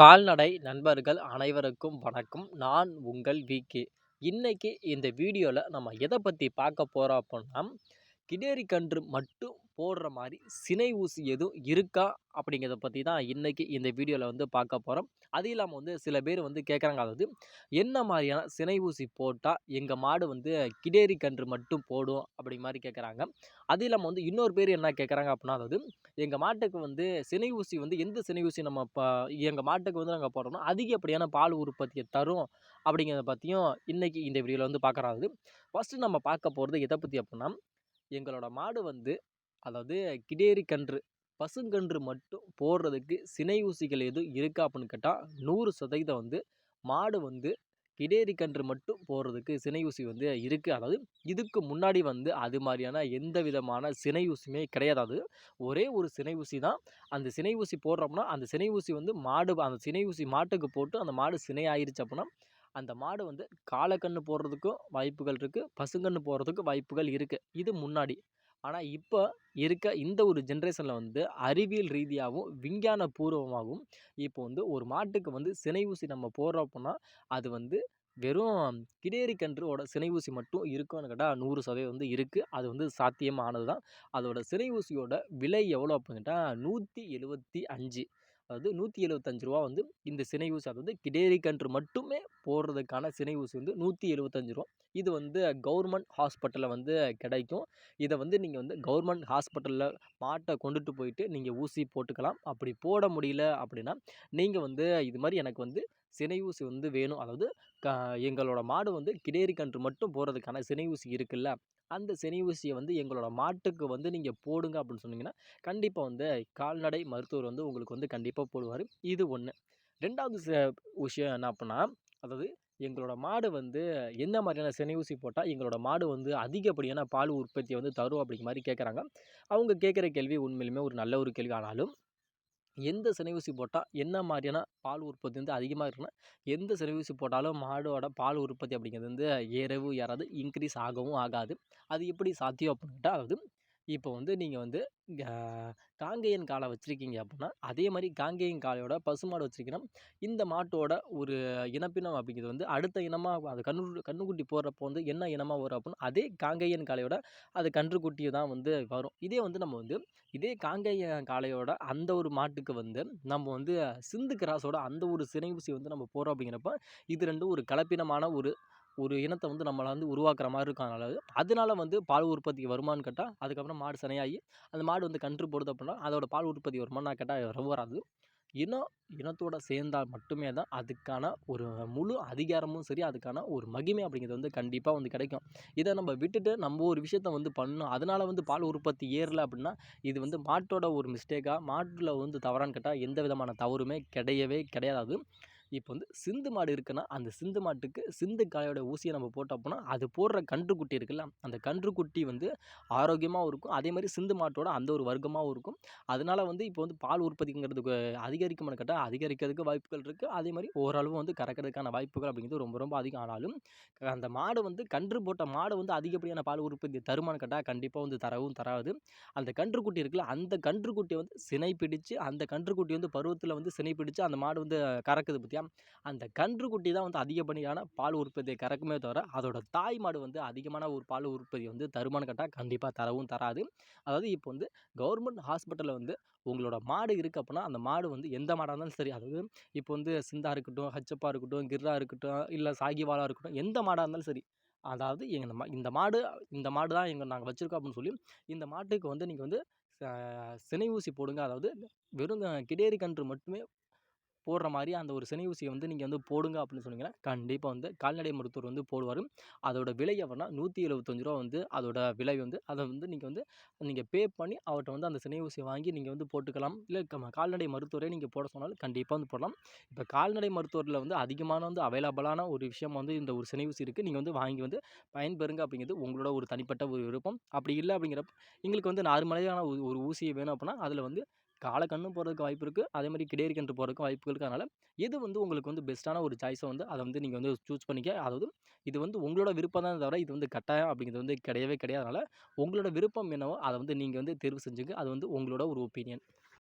கால்நடை நண்பர்கள் அனைவருக்கும் வணக்கம். நான் உங்கள் விகே. இன்றைக்கி இந்த வீடியோவில் நம்ம எதை பற்றி பார்க்க போகிறோம் அப்படின்னா கிடேரி கன்று மட்டும் போடுற மாதிரி சினை ஊசி எதுவும் இருக்கா? அப்படிங்கிறத பற்றி தான் இன்றைக்கி இந்த வீடியோவில் வந்து பார்க்க போகிறோம் அது இல்லாமல் வந்து சில பேர் வந்து கேட்குறாங்க. அதாவது என்ன மாதிரியான சினை ஊசி போட்டால் எங்கள் மாடு வந்து கிடேரி கன்று மட்டும் போடும் அப்படி மாதிரி கேட்குறாங்க. அது இல்லாமல் வந்து இன்னொரு பேர் என்ன கேட்குறாங்க அப்படின்னா அதாவது எங்கள் மாட்டுக்கு வந்து சினை ஊசி வந்து எந்த சினை ஊசி நம்ம இப்போ எங்கள் மாட்டுக்கு வந்து நாங்கள் போடுறோம்னா, அதிகப்படியான பால் உற்பத்தியை தரும் அப்படிங்கிறத பற்றியும் இன்றைக்கி இந்த வீடியோவில் வந்து பார்க்குறோம். ஃபஸ்ட்டு ஃபர்ஸ்ட்டு நம்ம பார்க்க போகிறது எதை பற்றி அப்படின்னா எங்களோட மாடு வந்து அதாவது கிடேரி கன்று, பசுங்கன்று மட்டும் போடுறதுக்கு சினை ஊசிகள் எதுவும் இருக்கா அப்படின்னு கேட்டால் நூறு சதவீதம் வந்து மாடு வந்து கிடேரி கன்று மட்டும் போடுறதுக்கு சினை ஊசி வந்து இருக்குது அதாவது இதுக்கு முன்னாடி வந்து அது மாதிரியான எந்த விதமான சினை ஊசியுமே கிடையாது. அது ஒரே ஒரு சினை ஊசி தான். அந்த சினை ஊசி போடுறோம்னா, அந்த சினை ஊசி வந்து மாடு அந்த சினை ஊசி மாட்டுக்கு போட்டு அந்த மாடு சினை ஆயிடுச்சு அப்படின்னா அந்த மாடு வந்து காளக்கன்னு போடுறதுக்கும் வாய்ப்புகள் இருக்குது பசுங்கன்று போடுறதுக்கும் வாய்ப்புகள் இருக்குது இது முன்னாடி. ஆனால் இப்போ இருக்க இந்த ஒரு ஜென்ரேஷனில் வந்து அறிவியல் ரீதியாகவும் விஞ்ஞான பூர்வமாகவும் இப்போ வந்து ஒரு மாட்டுக்கு வந்து சினை ஊசி நம்ம போடுறோம் அது வந்து வெறும் கிடேரி கன்றுவோட சினை ஊசி மட்டும் இருக்குன்னு கேட்டால் நூறு சதவீதம் வந்து இருக்குது அது வந்து சாத்தியமானது தான். அதோட சினை ஊசியோட விலை எவ்வளோ அப்படின்னு கேட்டால் நூற்றி எழுபத்தி அஞ்சு அதாவது நூற்றி எழுபத்தஞ்சு ரூபா வந்து இந்த சினை ஊசி அதாவது கிடேரி கன்று மட்டுமே போடுறதுக்கான சினை ஊசி வந்து நூற்றி எழுபத்தஞ்சு ரூபா இது வந்து கவர்மெண்ட் ஹாஸ்பிட்டலில் வந்து கிடைக்கும். இதை வந்து நீங்கள் வந்து கவர்மெண்ட் ஹாஸ்பிட்டலில் மாட்டை கொண்டுட்டு போயிட்டு நீங்கள் ஊசி போட்டுக்கலாம். அப்படி போட முடியல அப்படின்னா, நீங்கள் வந்து இது மாதிரி எனக்கு வந்து சினை ஊசி வந்து வேணும். அதாவது க எங்களோட மாடு வந்து கிடேரி கன்று மட்டும் போடுறதுக்கான சினை ஊசி இருக்குல்ல, அந்த சினை ஊசியை வந்து எங்களோட மாட்டுக்கு வந்து நீங்கள் போடுங்க அப்படின்னு சொன்னீங்கன்னா, கண்டிப்பாக வந்து கால்நடை மருத்துவர் வந்து உங்களுக்கு வந்து கண்டிப்பாக போடுவார் இது ஒன்று ரெண்டாவது விஷயம் என்ன அப்படின்னா அதாவது எங்களோட மாடு வந்து எந்த மாதிரியான சினை ஊசி போட்டால் எங்களோட மாடு வந்து அதிகப்படியான பால் உற்பத்தியை வந்து தரும் அப்படிங்கிற மாதிரி கேட்குறாங்க. அவங்க கேட்குற கேள்வி உண்மையிலுமே ஒரு நல்ல ஒரு கேள்வி. ஆனாலும், எந்த சினைவூசி ஊசி என்ன மாதிரியான பால் உற்பத்தி வந்து அதிகமாக இருக்குன்னா, எந்த சினைவூசி ஊசி போட்டாலும் மாடோட பால் உற்பத்தி அப்படிங்கிறது வந்து ஏறவும் ஏறாது. இன்க்ரீஸ் ஆகவும் ஆகாது. அது எப்படி சாத்தியம் அப்படின்ட்டா அதாவது இப்போ வந்து நீங்கள் வந்து காங்கேயன் காளை வச்சுருக்கீங்க அப்படின்னா அதே மாதிரி காங்கேயன் காளையோட பசுமாடு வச்சுருக்கீங்கன்னா இந்த மாட்டோட ஒரு இனப்பினம் அப்படிங்கிறது வந்து அடுத்த இனமாக அது கன்று கன்னுக்குட்டி போடுறப்போ வந்து என்ன இனமாக வரும் அப்படின்னா அதே காங்கேயன் காளையோட அது கன்றுக்குட்டி தான் வந்து வரும். இதே வந்து நம்ம வந்து இதே காங்கேயன் காளையோட அந்த ஒரு மாட்டுக்கு வந்து நம்ம வந்து சிந்து கிராஸோட அந்த ஒரு சினைபூசி வந்து நம்ம போடுறோம் அப்படிங்கிறப்ப, இது ரெண்டும் ஒரு கலப்பினமான ஒரு ஒரு இனத்தை வந்து நம்மளை வந்து உருவாக்குற மாதிரி இருக்கும். அதனால வந்து பால் உற்பத்தி வருமான்னு கேட்டால் அதுக்கப்புறம் மாடு சினையாகி அந்த மாடு வந்து கன்று போடுது அப்படின்னா அதோட பால் உற்பத்தி வருமான்னு கேட்டால் வரவும் வராது. இனம் இனத்தோட சேர்ந்தால் மட்டுமே தான் அதுக்கான ஒரு முழு அதிகாரமும் சரி, அதுக்கான ஒரு மகிமை அப்படிங்கிறது வந்து கண்டிப்பாக வந்து கிடைக்கும். இதை நம்ம விட்டுட்டு நம்ம ஒரு விஷயத்த வந்து பண்ணணும் அதனால் வந்து பால் உற்பத்தி ஏறலை அப்படின்னா, இது வந்து மாட்டோட ஒரு மிஸ்டேக்காக மாட்டில் வந்து தவறான்னு கேட்டால் எந்த விதமான தவறுமே கிடையவே கிடையாது. இப்போ வந்து சிந்து மாடு இருக்குன்னா, அந்த சிந்து மாட்டுக்கு சிந்து காயோட ஊசியை நம்ம போட்டோம் அது போடுற கன்றுக்குட்டி இருக்குல்ல, அந்த கன்றுக்குட்டி வந்து ஆரோக்கியமாகவும் இருக்கும். அதே மாதிரி சிந்து மாட்டோட அந்த ஒரு வர்க்கமாகவும் இருக்கும். அதனால் வந்து இப்போ வந்து பால் உற்பத்திங்கிறதுக்கு அதிகரிக்குமான்னு கேட்டால் அதிகரிக்கிறதுக்கு வாய்ப்புகள் இருக்குது அதே மாதிரி ஓரளவு வந்து கறக்கிறதுக்கான வாய்ப்புகள் அப்படிங்கிறது ரொம்ப ரொம்ப அதிகம். ஆனாலும், அந்த மாடு வந்து கன்று போட்ட மாடு வந்து அதிகப்படியான பால் உற்பத்தி தருமான்னு கேட்டால் கண்டிப்பாக வந்து தரவும் தராது. அந்த கன்றுக்குட்டி இருக்குல்ல, அந்த கன்றுக்குட்டி வந்து சினை பிடிச்சு, அந்த கன்றுக்குட்டி வந்து பருவத்தில் வந்து சினை பிடிச்சு அந்த மாடு வந்து கறக்குது இல்லையா அந்த கன்றுக்குட்டி தான் வந்து அதிகப்படியான பால் உற்பத்தியை கறக்குமே தவிர, அதோட தாய் மாடு வந்து அதிகமான ஒரு பால் உற்பத்தி வந்து தருமான்னு கட்டால் கண்டிப்பாக தரவும் தராது. அதாவது இப்போ வந்து கவர்மெண்ட் ஹாஸ்பிட்டலில் வந்து உங்களோட மாடு இருக்கு அப்படின்னா அந்த மாடு வந்து எந்த மாடாக இருந்தாலும் சரி, அதாவது இப்போ வந்து சிந்தா இருக்கட்டும், ஹச்சப்பா இருக்கட்டும், கிர்ரா இருக்கட்டும், இல்லை சாகிவாலா இருக்கட்டும், எந்த மாடாக இருந்தாலும் சரி. அதாவது எங்கள் மா இந்த மாடு இந்த மாடு தான் எங்கள் நாங்கள் வச்சுருக்கோம் அப்படின்னு சொல்லி, இந்த மாட்டுக்கு வந்து நீங்கள் வந்து ச சினை ஊசி போடுங்க. அதாவது வெறும் கிடேரி கன்று மட்டுமே போடுற மாதிரி அந்த ஒரு சினை ஊசியை வந்து நீங்கள் வந்து போடுங்க அப்படின்னு சொன்னீங்கன்னா, கண்டிப்பாக வந்து கால்நடை மருத்துவர் வந்து போடுவார் அதோட விலை எவ்வளோனா ரூ. 175 வந்து அதோட விலை வந்து. அதை வந்து நீங்கள் வந்து நீங்கள் பே பண்ணி அவர்கிட்ட வந்து அந்த சினை ஊசியை வாங்கி நீங்கள் வந்து போட்டுக்கலாம். இல்லை கால்நடை மருத்துவரே நீங்கள் போட சொன்னாலும் கண்டிப்பாக வந்து போடலாம். இப்போ கால்நடை மருத்துவரில் வந்து அதிகமான வந்து அவைலபிளான ஒரு விஷயம் வந்து இந்த ஒரு சினை ஊசி இருக்குது நீங்கள் வந்து வாங்கி வந்து பயன்பெறுங்க அப்படிங்கிறது உங்களோட ஒரு தனிப்பட்ட ஒரு விருப்பம். அப்படி இல்லை அப்படிங்கிறப்ப, எங்களுக்கு வந்து நார்மலான ஒரு ஊசியை வேணும் அப்படின்னா அதில் வந்து காளக்கன்னு போடுறதுக்கு வாய்ப்பு இருக்குது அதே மாதிரி கிடேரி போகிறதுக்கு போடுறதுக்கும் வாய்ப்புகள் இருக்குது அதனால் எது வந்து உங்களுக்கு வந்து பெஸ்ட்டான ஒரு சாய்ஸை வந்து அதை வந்து நீங்கள் வந்து சூஸ் பண்ணிக்க. அதாவது இது வந்து உங்களோட விருப்பம் தான் தவிர, இது வந்து கட்டாயம் அப்படிங்கிறது வந்து கிடையவே கிடையாது. அதனால் உங்களோட விருப்பம் என்னவோ, அதை வந்து நீங்கள் வந்து தேர்வு செஞ்சுங்க அது வந்து உங்களோட ஒரு ஒப்பீனியன்.